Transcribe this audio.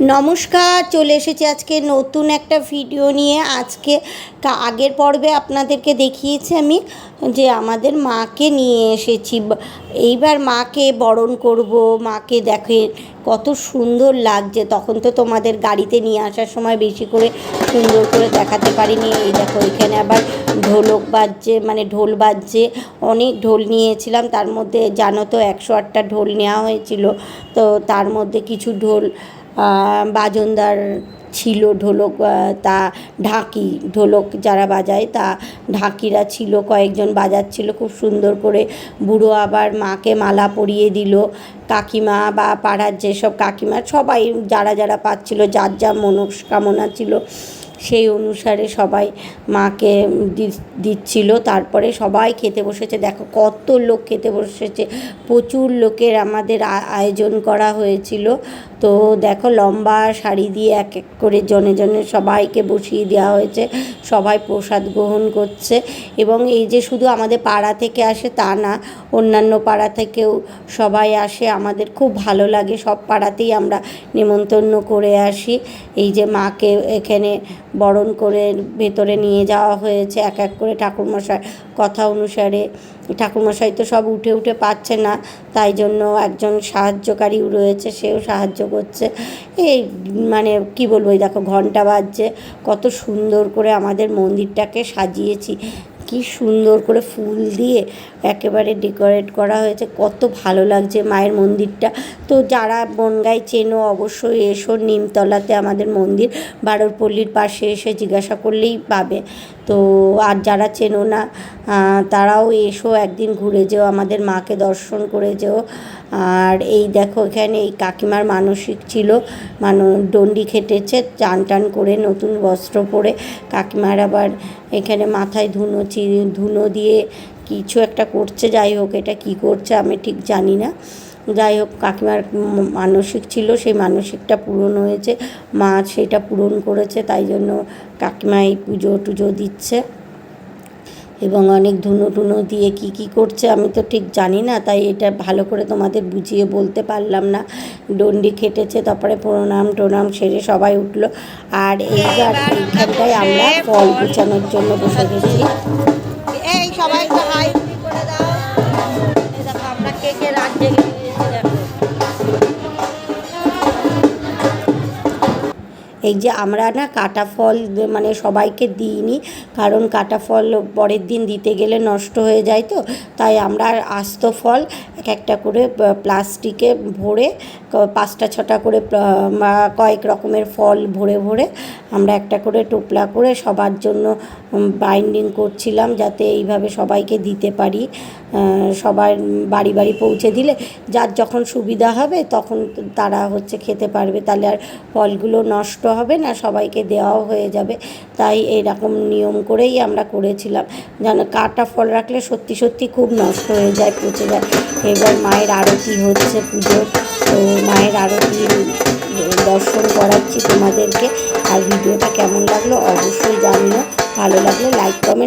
নমস্কার, চলে এসেছি আজকে নতুন একটা ভিডিও নিয়ে। আজকে আগের পর্বে আপনাদেরকে দেখিয়েছি আমি যে আমাদের মাকে নিয়ে এসেছি। এইবার মাকে বরণ করব, মাকে দেখে কত সুন্দর লাগছে। তখন তো তোমাদের গাড়িতে নিয়ে আসার সময় বেশি করে সুন্দর করে দেখাতে পারিনি। এই দেখো, এখানে আবার ঢোলক বাজছে মানে ঢোল বাজছে। অনেক ঢোল নিয়েছিলাম, তার মধ্যে জানো তো একশো আটটা ঢোল নেওয়া হয়েছিল। তো তার মধ্যে কিছু ঢোল বাজনদার ছিল, ঢোলক তা ঢাকি, ঢোলক যারা বাজায় তা ঢাকিরা ছিল, কয়েকজন বাজাচ্ছিল, খুব সুন্দর করে বুড়ো আবার মাকে মালা পরিয়ে দিল। কাকিমা বা পাড়ার যেসব কাকিমা, সবাই যারা যারা পাচ্ছিল, যার যা মনস্কামনা ছিল, সেই অনুসারে সবাই মাকে দিচ্ছিল। তারপরে সবাই খেতে বসেছে। দেখো কত লোক খেতে বসেছে। প্রচুর লোকের আমাদের আয়োজন করা হয়েছিল। তো দেখো লম্বা শাড়ি দিয়ে এক এক করে জনে জনে সবাইকে বসিয়ে দেওয়া হয়েছে। সবাই প্রসাদ গ্রহণ করছে এবং এই যে শুধু আমাদের পাড়া থেকে আসে তা না, অন্যান্য পাড়া থেকেও সবাই আসে। আমাদের খুব ভালো লাগে, সব পাড়াতেই আমরা নেমন্তন্ন করে আসি। এই যে মাকে এখানে বরণ করে ভেতরে নিয়ে যাওয়া হয়েছে এক এক করে ঠাকুরমশাই। কথা অনুসারে ঠাকুরমশাই তো সব উঠে উঠে পাচ্ছে না, তাই জন্য একজন সাহায্যকারী রয়েছে, সেও সাহায্য করছে। এই মানে কি বলব, এই দেখো ঘণ্টা বাজছে, কত সুন্দর করে আমাদের মন্দিরটাকে সাজিয়েছি। কি সুন্দর করে ফুল দিয়ে একেবারে ডেকোরেট করা হয়েছে। কত ভালো লাগছে মায়ের মন্দিরটা। তো যারা বনগাই চেনো, অবশ্যই এসো নিমতলাতে আমাদের মন্দির। বারোরপল্লির পাশে এসে জিজ্ঞাসা করলেই পাবে। তো আর যারা চেনো না তারাও এসো একদিন ঘুরে যেও, আমাদের মাকে দর্শন করে যেও। আর এই দেখো এখানে এই কাকিমার মানসিক ছিল। মানো ডন্ডি খেটেছে, চান টান করে নতুন বস্ত্র পরে কাকিমার আবার এখানে মাথায় ধুনো ধুনো দিয়ে কিছু একটা করছে, যাই হোক এটা কি করছে আমি ঠিক জানি না। যাই হোক, কাকিমার মানসিক ছিল, সেই মানসিকটা পূরণ হয়েছে, মা সেটা পূরণ করেছে, তাই জন্য কাকিমা এই পুজো টুজো দিচ্ছে। এবং অনেক ধুনো টুনো দিয়ে কি কি করছে আমি তো ঠিক জানি না তাই এটা ভালো করে তোমাদের বুঝিয়ে বলতে পারলাম না। ডন্ডি খেটেছে তারপরে প্রণাম টোনাম সেরে সবাই উঠল। আর এইবার এইখানটায় আমরা ফল গুছানোর জন্য বসে গেছি। এই সবাই এই যে আমরা না কাটা ফল মানে সবাইকে দিইনি, কারণ কাটা ফল পরের দিন দিতে গেলে নষ্ট হয়ে যায় তো, তাই আমরা আস্ত ফল এক একটা করে প্লাস্টিকে ভরে পাঁচটা ছটা করে কয়েক রকমের ফল ভরে ভরে আমরা একটা করে টোপলা করে সবার জন্য বাইন্ডিং করছিলাম যাতে এইভাবে সবাইকে দিতে পারি সবার বাড়ি বাড়ি পৌঁছে দিলে যার যখন সুবিধা হবে তখন তারা হচ্ছে খেতে পারবে, তাহলে আর ফলগুলো নষ্ট হবে না, সবাইকে দেওয়াও হয়ে যাবে। তাই এরকম নিয়ম করেই আমরা করেছিলাম। যেন কাটা ফল রাখলে সত্যি সত্যি খুব নষ্ট হয়ে যায়, পচে যায়। এবার মায়ের আরতি হচ্ছে পুজো তো মায়ের আরতি দর্শন করাচ্ছি তোমাদেরকে। আর ভিডিওটা কেমন লাগল অবশ্যই জানিও। ভালো লাগলে লাইক কমেন্ট